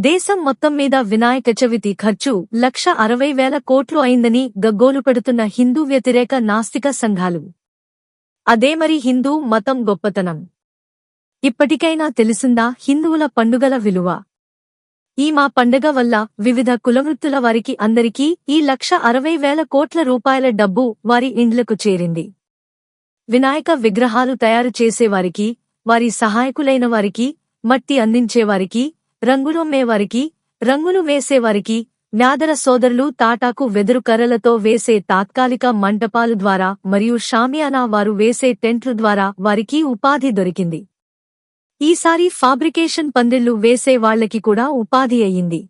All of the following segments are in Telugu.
దేశం మొత్తం మీద వినాయక చవితి ఖర్చు లక్ష అరవై వేల కోట్లు అయిందని గగ్గోలు పెడుతున్న హిందూ వ్యతిరేక నాస్తిక సంఘాలు. అదే మరి హిందూ మతం గొప్పతనం. ఇప్పటికైనా తెలిసిందా హిందువుల పండుగల విలువ? ఈ మా పండగ వల్ల వివిధ కులవృత్తుల వారికి అందరికీ ఈ లక్ష అరవై వేల కోట్ల రూపాయల డబ్బు వారి ఇండ్లకు చేరింది. వినాయక విగ్రహాలు తయారు చేసేవారికి వారి సహాయకులైన వారికి మట్టి అందించేవారికి రంగులొమ్మేవారికి రంగులు వేసేవారికి న్యాదర సోదరులు తాటాకు వెదురు కర్రలతో వేసే తాత్కాలిక మంటపాలు ద్వారా మరియు షామియానా వారు వేసే టెంట్లు ద్వారా వారికి ఉపాధి దొరికింది. ఈసారి ఫాబ్రికేషన్ పందిళ్ళు వేసే వాళ్ళకి కూడా ఉపాధి అయ్యింది.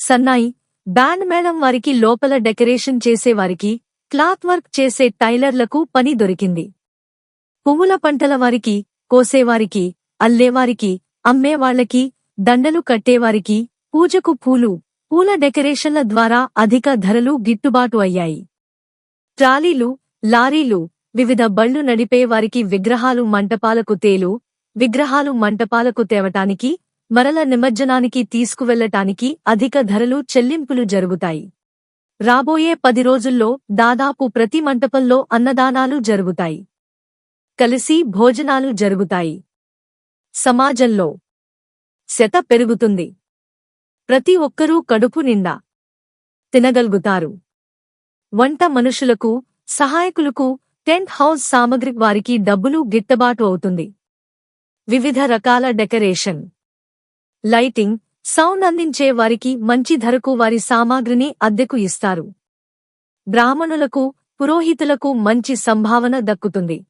సన్నాయి బ్యాండ్ మేళం వారికి లోపల డెకరేషన్ చేసేవారికి క్లాత్ వర్క్ చేసే టైలర్లకు పని దొరికింది. పువ్వుల పంటల వారికి కోసేవారికి అల్లేవారికి అమ్మేవాళ్ళకి దండలు కట్టేవారికి పూజకు పూలు పూల డెకరేషన్ల ద్వారా అధిక ధరలు గిట్టుబాటు అయ్యాయి. ట్రాలీలు లారీలు వివిధ బళ్ళు నడిపే వారికి విగ్రహాలు మంటపాలకు తేలు విగ్రహాలు మంటపాలకు తేవటానికి మరల నిమజ్జనానికి తీసుకువెళ్ళటానికి అధిక ధరలు చెల్లింపులు జరుగుతాయి. రాబోయే పది రోజుల్లో దాదాపు ప్రతి మంటపంలో అన్నదానాలు జరుగుతాయి. కలిసి భోజనాలు జరుగుతాయి. సమాజంలో శత పెరుగుతుంది. ప్రతి ఒక్కరూ కడుపు నిండా తినగలుగుతారు. వంట మనుషులకు సహాయకులకు టెంట్ హౌస్ సామగ్రి వారికి డబ్బులు గిట్టబాటు అవుతుంది. వివిధ రకాల డెకరేషన్ లైటింగ్ సౌండ్ అందించే వారికి మంచి ధరకు వారి సామాగ్రిని అద్దెకు ఇస్తారు. బ్రాహ్మణులకు పురోహితులకు మంచి సంభావన దక్కుతుంది.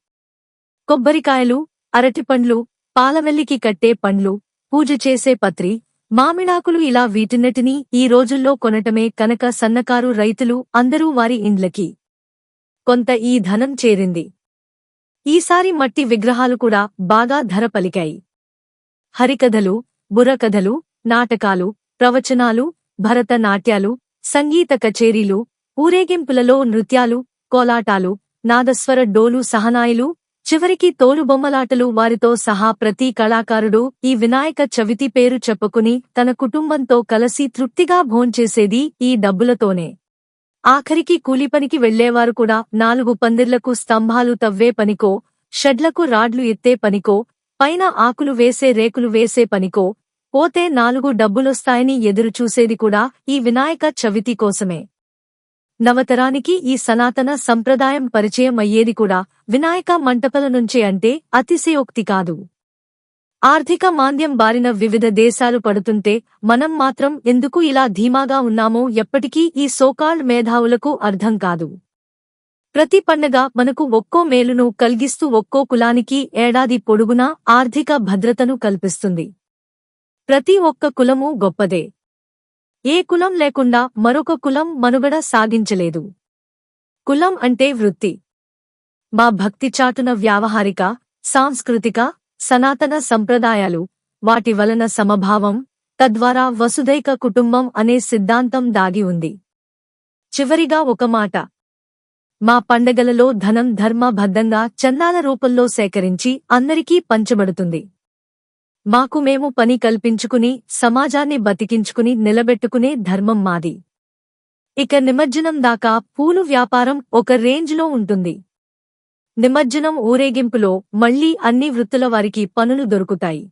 కొబ్బరికాయలు అరటిపండ్లు పాలవెల్లికి కట్టే పండ్లు పూజ చేసే పత్రి మామిడాకులు ఇలా వీటినటినీ ఈ రోజుల్లో కొనటమే కనుక సన్నకారు రైతులు అందరూ వారి ఇండ్లకి కొంత ఈ ధనం చేరింది. ఈసారి మట్టి విగ్రహాలు కూడా బాగా ధర పలికాయి. హరికథలు బుర్రకథలు నాటకాలు ప్రవచనాలు భరతనాట్యాలు సంగీత కచేరీలు ఊరేగింపులలో నృత్యాలు కోలాటాలు నాదస్వర డోలు సహనాయిలు చివరికి తోలుబొమ్మలాటలు వారితో సహా ప్రతి కళాకారుడు ఈ వినాయక చవితి పేరు చెప్పుకుని తన కుటుంబంతో కలసి తృప్తిగా భోంచేసేది ఈ డబ్బులతోనే. ఆఖరికి కూలిపనికి వెళ్ళేవారు కూడా నాలుగు పందిర్లకు స్తంభాలు తవ్వే పనికో షెడ్లకు రాడ్లు ఎత్తే పనికో పైన ఆకులు వేసే రేకులు వేసే పనికో పోతే నాలుగు డబ్బులొస్తాయని ఎదురుచూసేది కూడా ఈ వినాయక చవితి కోసమే. నవతరానికి ఈ సనాతన సంప్రదాయం పరిచయం అయ్యేది కూడా వినాయక మంటపల నుంచే అంటే అతిశయోక్తి కాదు. ఆర్థిక మాంద్యం బారిన వివిధ దేశాలు పడుతుంటే మనం మాత్రం ఎందుకు ఇలా ధీమాగా ఉన్నామో ఎప్పటికీ ఈ సోకాల్డ్ మేధావులకు అర్థం కాదు. ప్రతి పండగ మనకు ఒక్కో మేలును కలిగిస్తూ ఒక్కో కులానికి ఏడాది పొడుగునా ఆర్థిక భద్రతను కల్పిస్తుంది. ప్రతి ఒక్క కులము గొప్పదే. ఏ కులం లేకుండా మరొక కులం మనుగడ సాగించలేదు. కులం అంటే వృత్తి. మా భక్తి చాటున వ్యావహారిక సాంస్కృతిక సనాతన సంప్రదాయాలు వాటి వలన సమభావం తద్వారా వసుదైక కుటుంబం అనే సిద్ధాంతం దాగి ఉంది. చివరిగా ఒక మాట. మా పండగలలో ధనం ధర్మ భద్రంగా చందాల రూపంలో సేకరించి అందరికీ పంచబడుతుంది. మాకు మేము పని కల్పించుకుని సమాజాన్ని బతికించుకుని నిలబెట్టుకునే ధర్మం మాది. ఇక నిమజ్జనం దాకా పూలు వ్యాపారం ఒక రేంజ్లో ఉంటుంది. నిమజ్జనం ఊరేగింపులో మళ్ళీ అన్ని వృత్తుల వారికి పనులు దొరుకుతాయి.